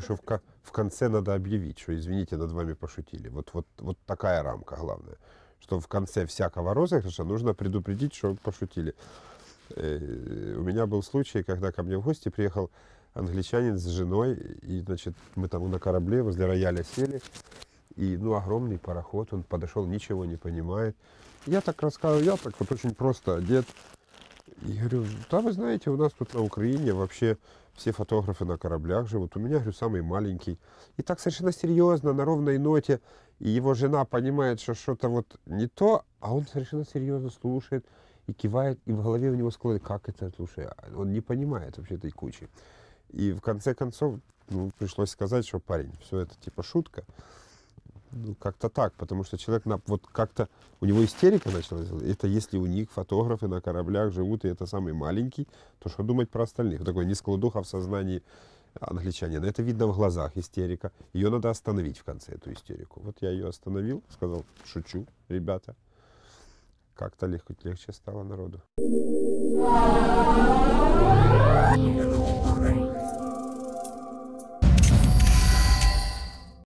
что в, в конце надо объявить, что извините, над вами пошутили. Вот, вот, вот такая рамка главная. Что в конце всякого розыгрыша нужно предупредить, что пошутили. Э, У меня был случай, когда ко мне в гости приехал англичанин с женой, и, значит, мы там на корабле возле рояля сели, и, ну, огромный пароход, он подошел, ничего не понимает. Я так рассказываю, я так вот очень просто одет. И говорю, да, вы знаете, у нас тут на Украине вообще все фотографы на кораблях живут. У меня, говорю, самый маленький. И так совершенно серьезно, на ровной ноте. И его жена понимает, что что-то вот не то, а он совершенно серьезно слушает и кивает, и в голове у него складывает, как это, слушай, а он не понимает вообще этой кучи. И в конце концов, ну, пришлось сказать, что парень, все это типа шутка. Ну, как-то так, потому что человек на, вот как-то, у него истерика началась. Это если у них фотографы на кораблях живут, и это самый маленький, то что думать про остальных? Такой нескладуха в сознании англичанина. Это видно в глазах, истерика. Ее надо остановить в конце, эту истерику. Вот я ее остановил, сказал, шучу, ребята. Как-то легче, легче стало народу.